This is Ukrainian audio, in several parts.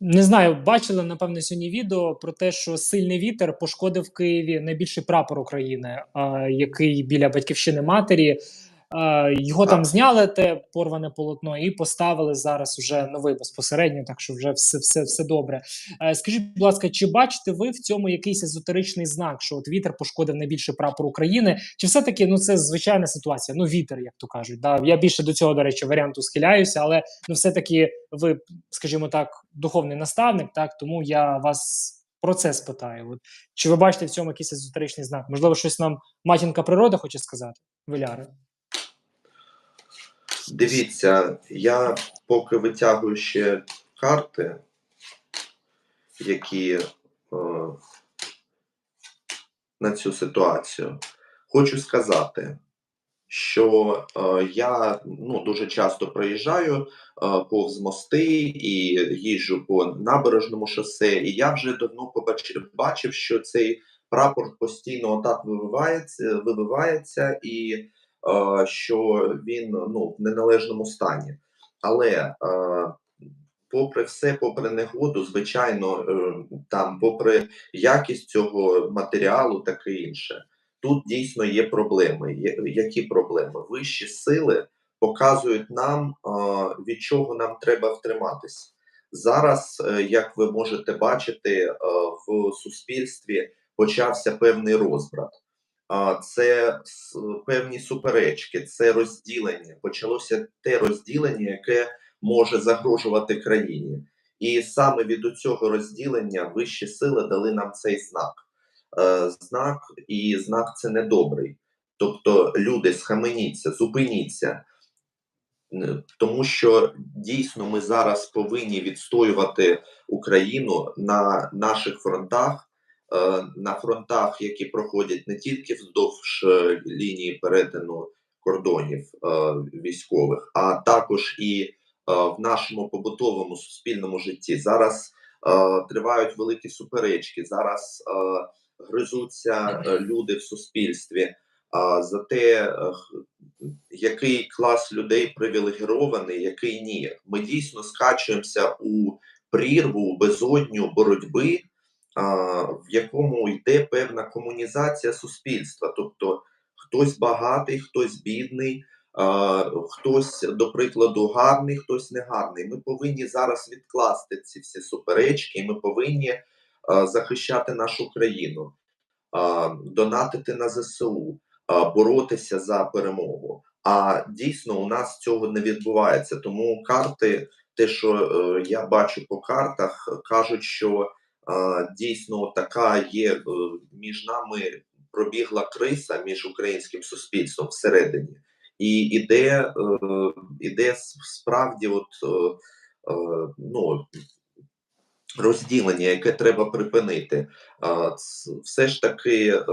Не знаю, бачили напевне сьогодні відео про те, що сильний вітер пошкодив в Києві найбільший прапор України, який біля батьківщини матері. Його там зняли, те порване полотно, і поставили зараз вже новий безпосередньо, так що вже все, все, все добре. Е, скажіть, будь ласка, чи бачите ви в цьому якийсь езотеричний знак, що от вітер пошкодив найбільший прапор України? Чи все-таки ну це звичайна ситуація? Ну, вітер, як то кажуть. Да? Я більше до цього, до речі, варіанту схиляюся, але ну, все-таки ви, скажімо так, духовний наставник, так тому я вас про це спитаю. От, чи ви бачите в цьому якийсь езотеричний знак? Можливо, щось нам матінка природа хоче сказати? Виляри. Дивіться, я поки витягую ще карти, які е, на цю ситуацію, хочу сказати, що е, я ну, дуже часто проїжджаю е, повз мости і їжджу по набережному шосе, і я вже давно побачив, бачив, що цей прапор постійно отак вививається, вибивається і що він ну, в неналежному стані. Але е, попри все, попри негоду, звичайно, е, там, попри якість цього матеріалу, таке інше, тут дійсно є проблеми. Які проблеми? Вищі сили показують нам, е, від чого нам треба втриматись. Зараз, е, як ви можете бачити, е, в суспільстві почався певний розбрат. Це певні суперечки, це розділення. Почалося те розділення, яке може загрожувати країні. І саме від цього розділення вищі сили дали нам цей знак. Е, Знак, і знак це недобрий. Тобто, люди, схаменіться, зупиніться. Тому що дійсно ми зараз повинні відстоювати Україну на наших фронтах, на фронтах, які проходять не тільки вздовж е, лінії перетину кордонів е, військових, а також і е, в нашому побутовому суспільному житті. Зараз е, тривають великі суперечки. Зараз е, гризуться е, люди в суспільстві. А за те, е, який клас людей привілегірований, який ні. Ми дійсно скачуємося у прірву, у безодню боротьби, в якому йде певна комунізація суспільства. Тобто хтось багатий, хтось бідний, хтось, до прикладу, гарний, хтось негарний. Ми повинні зараз відкласти ці всі суперечки, і ми повинні захищати нашу країну, донатити на ЗСУ, боротися за перемогу. А дійсно у нас цього не відбувається. Тому карти, те, що е, я бачу по картах, кажуть, що дійсно така є е, між нами пробігла криса між українським суспільством всередині, і іде, е, іде справді, от е, е, ну. Розділення, яке треба припинити, все ж таки е,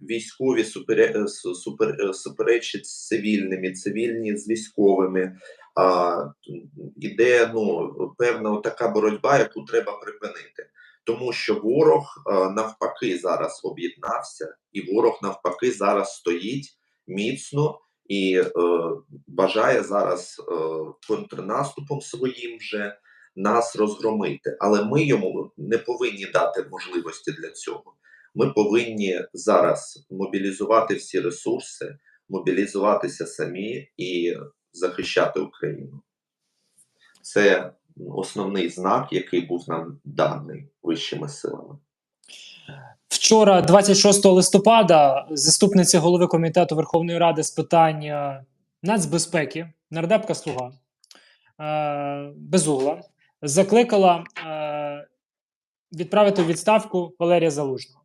військові е, супер, е, з цивільними, цивільні з військовими. Іде ну, певна така боротьба, яку треба припинити. Тому що ворог е, навпаки зараз об'єднався, і ворог навпаки зараз стоїть міцно і е, бажає зараз е, контрнаступом своїм вже нас розгромити. Але ми йому не повинні дати можливості для цього. Ми повинні зараз мобілізувати всі ресурси, мобілізуватися самі і захищати Україну. Це основний знак, який був нам даний вищими силами. Вчора, 26 листопада, заступниця голови комітету Верховної Ради з питань е, нацбезпеки, нардепка Слуга е, Безугла закликала е, відправити у відставку Валерія Залужного.